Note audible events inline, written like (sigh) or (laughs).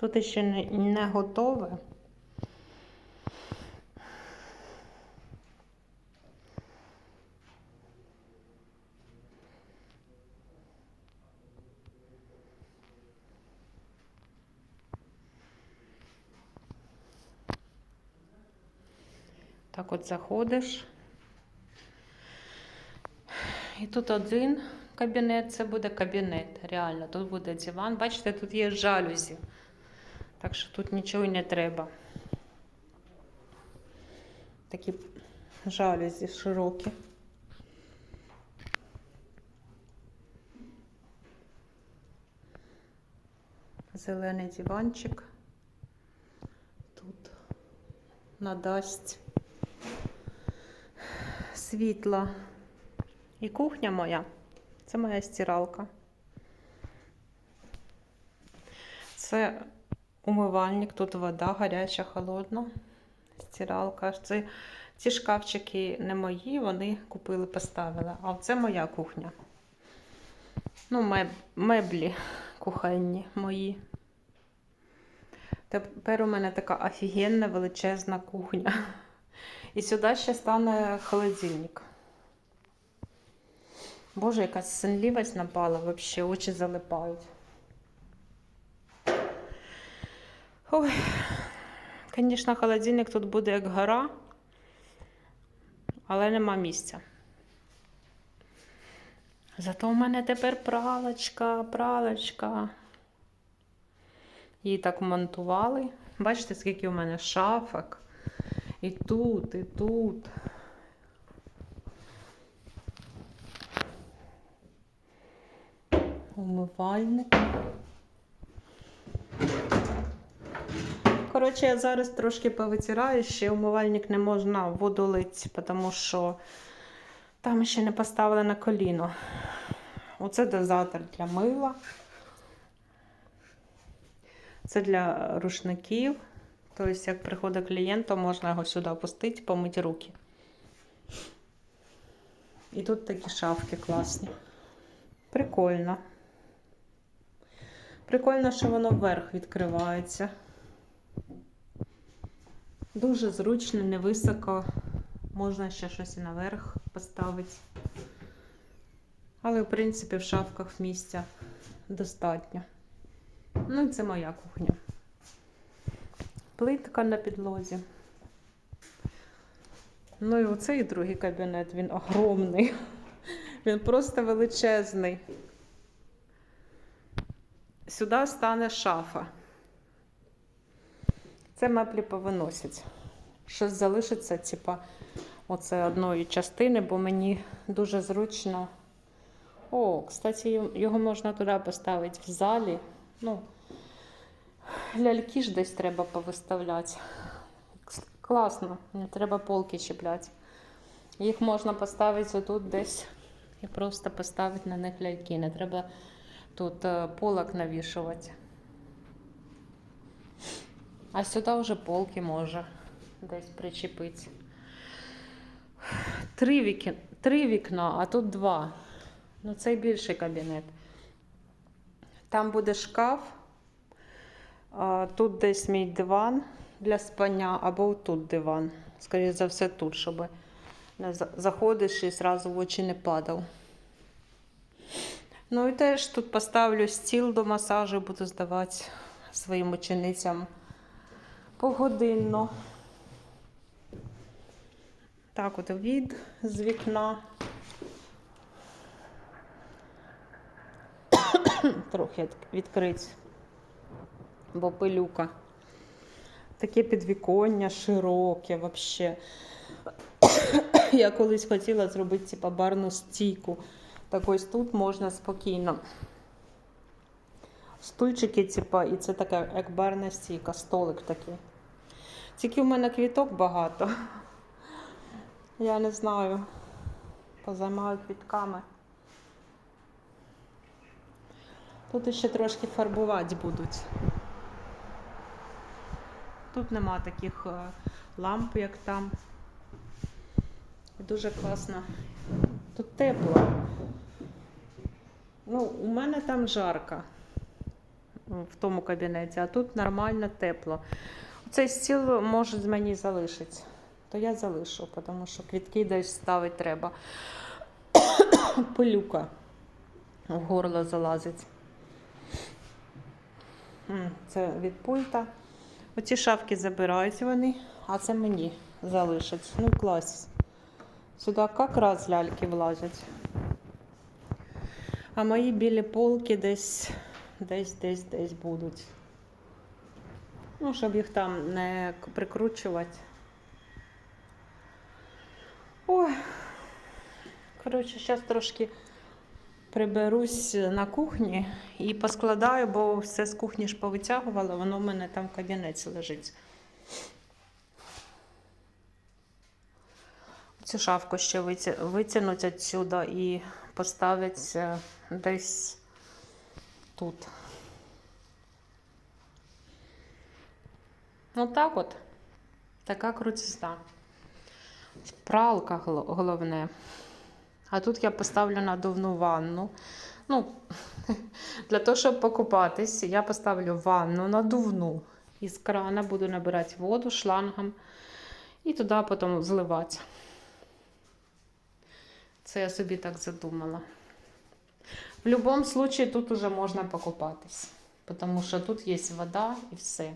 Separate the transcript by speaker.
Speaker 1: Тут ще не, готове. Так от заходиш. І тут один кабінет, це буде кабінет. Реально, тут буде диван. Бачите, тут є жалюзі. Так що тут нічого й не треба. Такі жалюзі широкі. Зелений диванчик. Тут надасть світла. І кухня моя. Це моя стиралка. Це умивальник, тут вода гаряча, холодна. Стиралка. Це, ці шкафчики не мої, вони купили, поставили. А це моя кухня. Ну, меб, меблі кухонні мої. Тепер у мене така офігенна величезна кухня. І сюди ще стане холодильник. Боже, якась сонливість напала, вообще очі залипають. Ой, звісно, холодильник тут буде як гора, але нема місця. Зато у мене тепер пралочка, пралочка. Її так монтували. Бачите, скільки у мене шафок. І тут, і тут. Умивальник. Коротше, я зараз трошки повитираю, ще умивальник не можна воду лити, тому що там ще не поставили на коліно. Оце дозатор для мила. Це для рушників. Тобто, як приходить клієнт, то можна його сюди опустити, помити руки. І тут такі шафки класні. Прикольно. Прикольно, що воно вверх відкривається. Дуже зручно, невисоко. Можна ще щось і наверх поставити. Але, в принципі, в шафках місця достатньо. Ну і це моя кухня. Плитка на підлозі. Ну і оцей другий кабінет, він огромний. Він просто величезний. Сюди стане шафа. Це меблі повиносять. Щось залишиться, типа, оце одної частини, бо мені дуже зручно. О, кстати, його можна туди поставити в залі. Ну, ляльки ж десь треба повиставляти. Класно, не треба полки чіпляти. Їх можна поставити отут десь і просто поставити на них ляльки. Не треба тут е, полок навішувати. А сюди вже полки може десь причепити. Три, віки... Три вікна, а тут два. Ну, це більший кабінет. Там буде шкаф. Тут десь мій диван для спання, або тут диван. Скоріше за все, тут, щоб не за- заходиш і зразу в очі не падав. Ну і теж тут поставлю стіл до масажу, буду здавати своїм ученицям погодинно. Так, от від з вікна. (coughs) Трохи від- відкрити, бо пилюка. Таке підвіконня широке вообще. (coughs) Я колись хотіла зробити типа барну стійку. Так ось тут можна спокійно. Стульчики, типа, і це така як барна стійка, столик такий. Тільки в мене квіток багато. Я не знаю. Позаймаю квітками. Тут ще трошки фарбувати будуть. Тут нема таких е, ламп, як там. Дуже класно. Тут тепло. Ну, у мене там жарко. В тому кабінеті, а тут нормально тепло. Цей стіл може з мені залишиться. То я залишу, тому що квітки десь ставити треба. (coughs) Пилюка в горло залазить. Це від пульта. Оці шафки забирають вони, а це мені залишать. Ну, клас. Сюди як раз ляльки влазять. А мої білі полки десь, десь, десь, десь будуть. Ну, щоб їх там не прикручувати. Ой. Коротше, зараз трошки приберусь на кухні і поскладаю, бо все з кухні ж повитягувала, воно в мене там в кабінеті лежить. Цю шафку ще витя- витягнуть відсюди і поставить е, десь тут. Ну так от. Така крутизна. Пралка головне. А тут я поставлю надувну ванну. Ну, (laughs) для того, щоб покупатись, я поставлю ванну надувну. Із крана буду набирати воду шлангом і туди потім зливати. Це я собі так задумала. В будь-якому тут уже можна покупатись, тому що тут є вода і все.